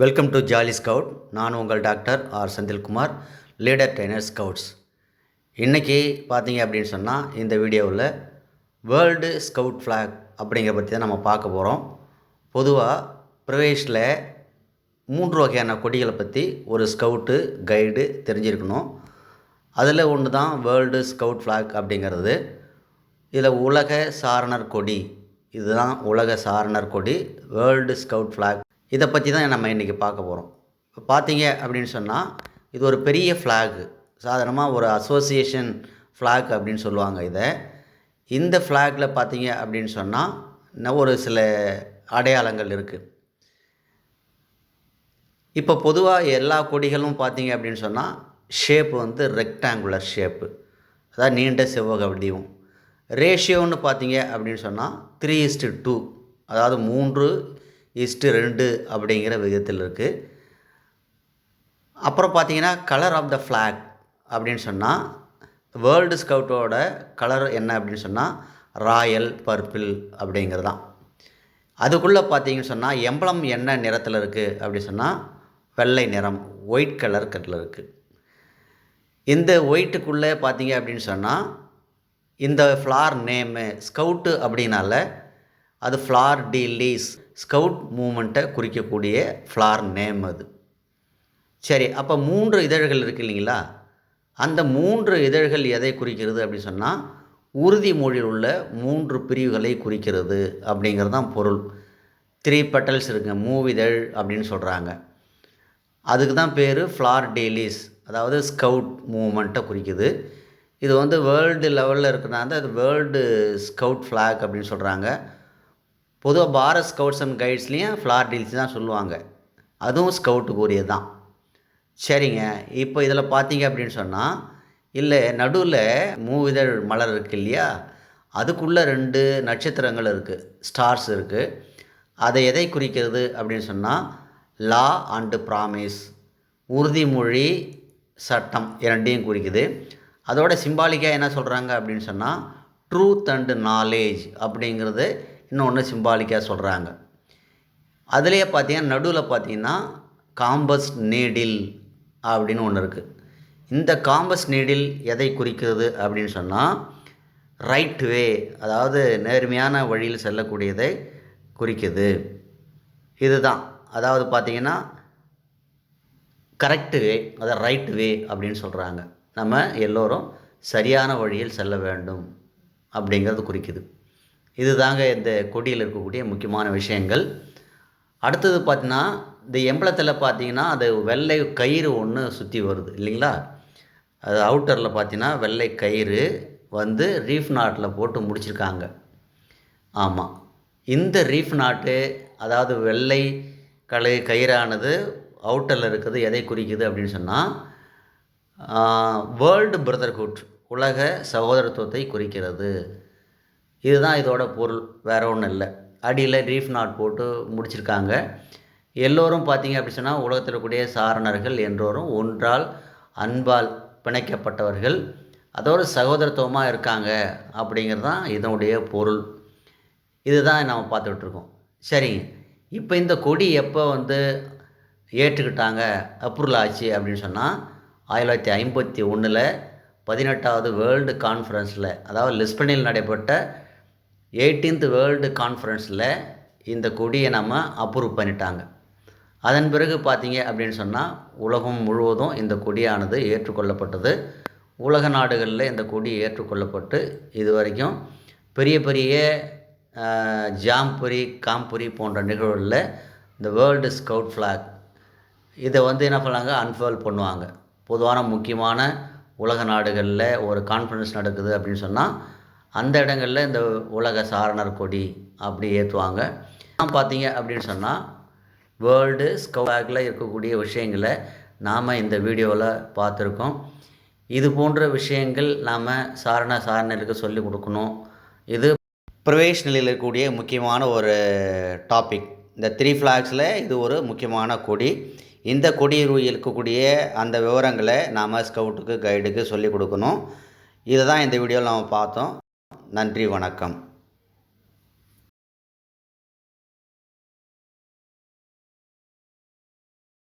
Welcome to jolly scout நான் உங்கள் doctor R Senthilkumar leader trainer scouts இன்றைக்கி பார்த்தீங்க அப்படின்னு சொன்னால் இந்த வீடியோவில் வேர்ல்டு ஸ்கவுட் ஃப்ளாக் அப்படிங்கிற பற்றி தான் நம்ம பார்க்க போகிறோம் பொதுவாக பிரவேஷில் மூன்று வகையான கொடிகளை பற்றி ஒரு ஸ்கவுட்டு கைடு தெரிஞ்சிருக்கணும். அதில் ஒன்று தான் வேர்ல்டு ஸ்கவுட் ஃப்ளாக் அப்படிங்கிறது. இதில் உலக சாரணர் கொடி. இதுதான் உலக சாரணர் கொடி வேர்ல்டு ஸ்கவுட் ஃப்ளாக் இதை பற்றி தான் நம்ம இன்றைக்கி பார்க்க போகிறோம். இப்போ பார்த்தீங்க அப்படின்னு சொன்னால் இது ஒரு பெரிய ஃப்ளாகு சாதாரணமாக ஒரு அசோசியேஷன் ஃப்ளாக் அப்படின்னு சொல்லுவாங்க இதை. இந்த ஃப்ளாகில் பார்த்தீங்க அப்படின்னு சொன்னால் இன்னும் ஒரு சில அடையாளங்கள் இருக்குது இப்போ பொதுவாக எல்லா கொடிகளும் பார்த்தீங்க அப்படின்னு சொன்னால் ஷேப் வந்து ரெக்டாங்குலர் ஷேப்பு அதாவது நீண்ட செவ்வக வடிவம். ரேஷியோன்னு பார்த்தீங்க அப்படின்னு சொன்னால் த்ரீ இஸ்டு டூ அதாவது மூன்று இஸ்டு ரெண்டு அப்படிங்கிற விதத்தில் இருக்குது அப்புறம் பார்த்தீங்கன்னா கலர் ஆஃப் த ஃப்ளாக் அப்படின்னு சொன்னால் வேர்ல்டு ஸ்கவுட்டோட கலர் என்ன அப்படின்னு சொன்னால் ராயல் பர்பிள் அப்படிங்கிறது தான் அதுக்குள்ளே பார்த்தீங்கன்னு சொன்னால் எம்பளம் என்ன நிறத்தில் இருக்குது அப்படின்னு சொன்னால் வெள்ளை நிறம் ஒயிட் கலர் கட்டில் இருக்குது இந்த ஒயிட்டுக்குள்ளே பார்த்தீங்க அப்படின்னு சொன்னால் இந்த ஃப்ளார் நேமு ஸ்கவுட்டு அப்படின்னால அது ஃப்ளார் டி லீஸ் ஸ்கவுட் மூமெண்ட்டை குறிக்கக்கூடிய ஃப்ளார் நேம் அது. சரி அப்போ மூன்று இதழ்கள் இருக்கு இல்லைங்களா? அந்த மூன்று இதழ்கள் எதை குறிக்கிறது அப்படின்னு சொன்னால் உறுதிமொழியில் உள்ள மூன்று பிரிவுகளை குறிக்கிறது அப்படிங்கிறது தான் பொருள். த்ரீ பெட்டல்ஸ் இருக்குங்க மூவிதழ் அப்படின்னு சொல்கிறாங்க அதுக்கு தான் பேர் ஃப்ளார் டெய்லிஸ் அதாவது ஸ்கவுட் மூமெண்ட்டை குறிக்குது. இது வந்து வேர்ல்டு லெவலில் இருக்கிறனால அது வேர்ல்டு ஸ்கவுட் ஃப்ளாக் அப்படின்னு சொல்கிறாங்க பொதுவாக பாரத் ஸ்கவுட்ஸ் அண்ட் கைட்ஸ்லேயும் ஃப்ளார் டீல்ஸ் தான் சொல்லுவாங்க. அதுவும் ஸ்கவுட்டுக்கு உரியது தான் சரிங்க. இப்போ இதில் பார்த்தீங்க அப்படின்னு சொன்னால் இல்லை நடுவில் மூவிதழ் மலர் இருக்கு இல்லையா? அதுக்குள்ளே ரெண்டு நட்சத்திரங்கள் இருக்குது ஸ்டார்ஸ் இருக்குது அதை எதை குறிக்கிறது அப்படின்னு சொன்னால் லா அண்டு ப்ராமிஸ் உறுதிமொழி சட்டம் இரண்டையும் குறிக்குது. அதோட சிம்பாலிக்காக என்ன சொல்கிறாங்க அப்படின்னு சொன்னால் ட்ரூத் அண்டு நாலேஜ் அப்படிங்கிறது இன்னொன்று சிம்பாலிக்காக சொல்கிறாங்க அதுலேயே பார்த்தீங்கன்னா நடுவில் பார்த்தீங்கன்னா காம்பஸ் நீடில் அப்படின்னு ஒன்று இருக்குது இந்த காம்பஸ் நீடில் எதை குறிக்கிறது அப்படின்னு சொன்னால் ரைட் வே அதாவது நேர்மையான வழியில் செல்லக்கூடியதை குறிக்குது. இதுதான். அதாவது பார்த்திங்கன்னா கரெக்ட் வே அதை ரைட் வே அப்படின்னு சொல்கிறாங்க நம்ம எல்லோரும் சரியான வழியில் செல்ல வேண்டும் அப்படிங்கிறது குறிக்குது. இது தாங்க இந்த கொடியில் இருக்கக்கூடிய முக்கியமான விஷயங்கள். அடுத்தது பார்த்தீங்கன்னா இந்த எம்பளத்தில் பார்த்தீங்கன்னா அது வெள்ளை கயிறு ஒன்று சுற்றி வருது இல்லைங்களா? அது அவுட்டரில் பார்த்தீங்கன்னா வெள்ளை கயிறு வந்து ரீஃப் நாட்டில் போட்டு முடிச்சிருக்காங்க. ஆமாம் இந்த ரீஃப் நாட்டு அதாவது வெள்ளை கலை கயிறானது அவுட்டரில் இருக்கிறது எதை குறிக்குது அப்படின்னு சொன்னால் வேர்ல்டு பிரதர்ஹுட் உலக சகோதரத்துவத்தை குறிக்கிறது. இதுதான் இதோட பொருள் வேறு ஒன்றும் இல்லை. அடியில் ரீஃப் நாட் போட்டு முடிச்சிருக்காங்க. எல்லோரும் பார்த்தீங்க அப்படி சொன்னால் உலகத்தில் இருக்கக்கூடிய சாரணர்கள் என்றோரும் ஒன்றால் அன்பால் பிணைக்கப்பட்டவர்கள். அதோடு சகோதரத்துவமாக இருக்காங்க அப்படிங்கிறது தான் இதனுடைய பொருள். இதுதான் நம்ம பார்த்துட்ருக்கோம் சரிங்க. இப்போ இந்த கொடி எப்போ வந்து ஏற்றுக்கிட்டாங்க அப்ரூவல் ஆச்சு அப்படின்னு சொன்னால் ஆயிரத்தி தொள்ளாயிரத்தி ஐம்பத்தி ஒன்றில் பதினெட்டாவது வேர்ல்டு கான்ஃபரன்ஸில் அதாவது லிஸ்பனில் நடைபெற்ற எயிட்டீன்த் வேர்ல்டு கான்ஃபரன்ஸில் இந்த கொடியை நம்ம அப்ரூவ் பண்ணிட்டாங்க. அதன் பிறகு பார்த்தீங்க அப்படின்னு சொன்னால் உலகம் முழுவதும் இந்த கொடியானது ஏற்றுக்கொள்ளப்பட்டது. உலக நாடுகளில் இந்த கொடி ஏற்றுக்கொள்ளப்பட்டு இது வரைக்கும் பெரிய பெரிய ஜாம்புரி காம்புரி போன்ற நிகழ்வுகளில் இந்த வேர்ல்டு ஸ்கவுட் ஃப்ளாக் இதை வந்து என்ன பண்ணாங்க? அன்ஃபால் பண்ணுவாங்க. பொதுவான முக்கியமான உலக நாடுகளில் ஒரு கான்ஃபரன்ஸ் நடக்குது அப்படின்னு சொன்னால் அந்த இடங்களில் இந்த உலக சாரணர் கொடி அப்படி ஏற்றுவாங்க பார்த்தீங்க அப்படின்னு சொன்னால் வேர்ல்டு ஸ்கவுட்டில் இருக்கக்கூடிய விஷயங்களை நாம் இந்த வீடியோவில் பார்த்துருக்கோம் இது போன்ற விஷயங்கள் நாம் சாரண சாரணருக்கு சொல்லிக் கொடுக்கணும். இது பிரவேஷ் நிலையில் இருக்கக்கூடிய முக்கியமான ஒரு டாபிக் இந்த த்ரீ ஃப்ளாக்ஸில் இது ஒரு முக்கியமான கொடி. இந்த கொடியில் இருக்கக்கூடிய அந்த விவரங்களை நாம் ஸ்கவுட்டுக்கு கைடுக்கு சொல்லிக் கொடுக்கணும். இதை தான் இந்த வீடியோவில் நாம் பார்த்தோம். நன்றி வணக்கம்.